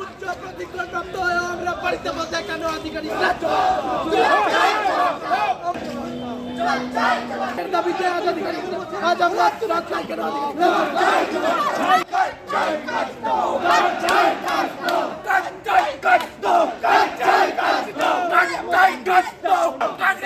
উচ্চ প্রতিক্রমপ্রাপ্ত হয়ে আমরা বাড়িতে বসে কেন আধিকারিক দাবিতে আজ আধিকারিক আজ আমরা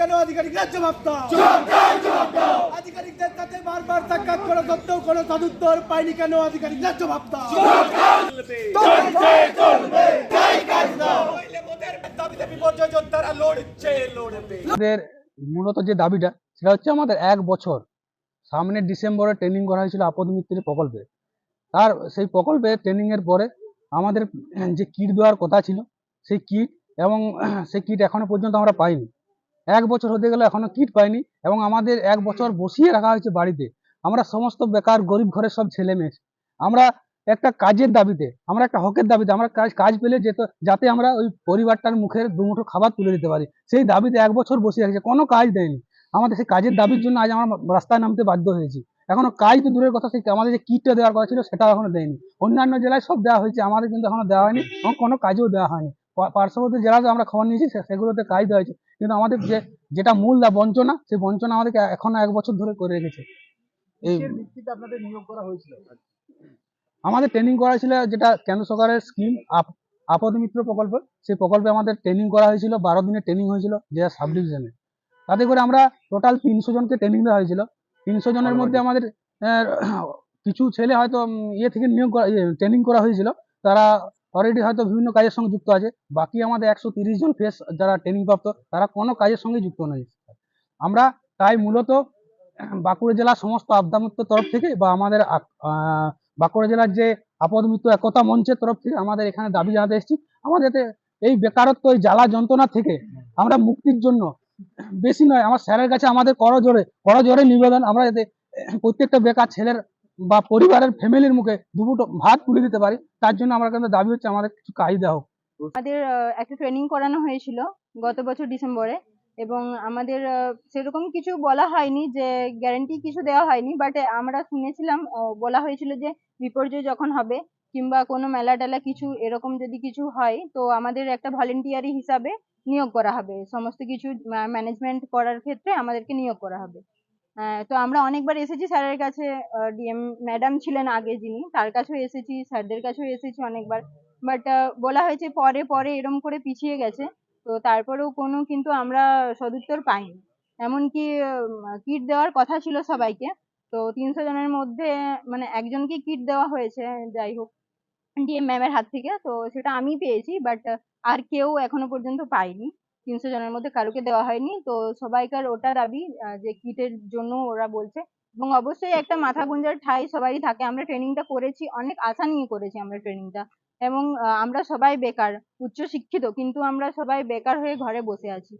কেন আধিকারিক রাজ্য ভাবতা আধিকারিকদের সাথে বারবার সাক্ষাৎ করা সত্ত্বেও কোনো সদুত্তর পাইনি কেন আধিকারিক রাজ্য ভাবতা দাবিতে বিপর্যয় যোদ্ধারা লড়ছে লড়বে। আমাদের মূলত যে দাবিটা সেটা হচ্ছে আমাদের এক বছর সামনের ডিসেম্বরে ট্রেনিং করা হয়েছিল আপদ মিত্রের প্রকল্পে। তার সেই প্রকল্পে ট্রেনিং এর পরে আমাদের যে কিট দেওয়ার কথা ছিল সেই কিট এবং সেই কিট এখনও পর্যন্ত আমরা পাইনি। এক বছর হতে গেলে এখনও কিট পাইনি এবং আমাদের এক বছর বসিয়ে রাখা হয়েছে বাড়িতে। আমরা সমস্ত বেকার, গরিব ঘরের সব ছেলে মেয়ে। আমরা একটা কাজের দাবিতে, আমরা একটা হকের দাবিতে, আমরা কাজ কাজ পেলে যেত, যাতে আমরা ওই পরিবারটার মুখের দুমুঠো খাবার তুলে দিতে পারি। সেই দাবিতে এক বছর বসে রেখেছে, কোনো কাজ দেয়নি। আমাদের সেই কাজের দাবির জন্য আজ আমরা রাস্তায় নামতে বাধ্য হয়েছি। এখনও কাজ তো দূরের কথা, সেই আমাদের যে কিটটা দেওয়ার কথা ছিল, সেটাও এখনও দেয়নি। অন্যান্য জেলায় সব দেওয়া হয়েছে, আমাদের কিন্তু এখনও দেওয়া হয়নি এবং কোনো কাজও দেওয়া হয়নি। পার্শ্ববর্তী জেলাতে আমরা খবর নিয়েছি সেগুলোতে কাজ দেওয়া হয়েছে। কিন্তু আমাদের যে যেটা মূল দা বঞ্চনা সেই বঞ্চনা আমাদেরকে এখনও এক বছর ধরে করে রেখেছে। এই আপনাদের নিয়োগ করা হয়েছিল? আমাদের ট্রেনিং করা ছিল যেটা কেন্দ্র সরকারের স্কিম আপদ মিত্র প্রকল্প। সেই প্রকল্পে আমাদের ট্রেনিং করা হয়েছিল বারো দিনের ট্রেনিং হয়েছিল যে সাব ডিভিশনে তাতে করে আমরা টোটাল তিনশো জনকে ট্রেনিং দেওয়া হয়েছিল। তিনশো জনের মধ্যে আমাদের কিছু ছেলে হয়তো ইয়ে থেকে নিয়োগ করা ট্রেনিং করা হয়েছিল। তারা অলরেডি হয়তো বিভিন্ন কাজের সঙ্গে যুক্ত আছে। বাকি আমাদের একশো তিরিশ জন ফেস যারা ট্রেনিং প্রাপ্ত, তারা কোনো কাজের সঙ্গে যুক্ত নয়। আমরা তাই মূলত বাঁকুড়া জেলার সমস্ত আবদামুক্ত তরফ থেকে বা আমাদের বাঁকুড়া জেলার যে আপদ মৃত্যু একতা মঞ্চের তরফ থেকে আমাদের এখানে দাবি জানাতে এসেছি। আমাদের এই বেকারত্ব, এই জ্বালা যন্ত্রণা থেকে আমরা মুক্তির জন্য বেশি নয়, আমার স্যারের কাছে আমাদের করজোরে করজোরে নিবেদন। আমরা যাতে প্রত্যেকটা বেকার ছেলের বা পরিবারের ফ্যামিলির মুখে দুপুটো ভাত তুলে দিতে পারি, তার জন্য আমার কিন্তু দাবি হচ্ছে আমাদের কিছু কাজ দেওয়া হোক। আমাদের একটা ট্রেনিং করানো হয়েছিল গত বছর ডিসেম্বরে এবং আমাদের সেরকম কিছু বলা হয়নি যে গ্যারান্টি কিছু দেওয়া হয়নি বাট আমরা শুনেছিলাম বলা হয়েছিল যে বিপর্যয় যখন হবে কিংবা কোনো মেলা টেলা কিছু এরকম যদি কিছু হয়, তো আমাদের একটা ভলেন্টিয়ারি হিসাবে নিয়োগ করা হবে। সমস্ত কিছু ম্যানেজমেন্ট করার ক্ষেত্রে আমাদেরকে নিয়োগ করা হবে। তো আমরা অনেকবার এসেছি স্যারের কাছে ডিএম ম্যাডাম ছিলেন আগে যিনি, তার কাছেও এসেছি, স্যারদের কাছেও এসেছি অনেকবার। বাট বলা হয়েছে পরে পরে এরম করে পিছিয়ে গেছে, তো তারপরেও কোনো কিন্তু আমরা সদুত্তর পাইনি। এমনকি কিট দেওয়ার কথা ছিল সবাইকে, তো তিনশো জনের মধ্যে মানে একজনকে কিট দেওয়া হয়েছে, যাই হোক ডিএম ম্যামের হাত থেকে, তো সেটা আমি পেয়েছি বাট আর কেউ এখনও পর্যন্ত পাইনি। তিনশো জনের মধ্যে কারোকে দেওয়া হয়নি। তো সবাইকার ওটা দাবি যে কিটের জন্য ওরা বলছে। এবং অবশ্যই একটা মাথা গুঞ্জার ঠাই সবারই থাকে। আমরা ট্রেনিংটা করেছি অনেক আশা নিয়ে করেছি আমরা ট্রেনিংটা। এবং আহ, আমরা সবাই বেকার উচ্চ শিক্ষিত কিন্তু আমরা সবাই বেকার হয়ে ঘরে বসে আছি।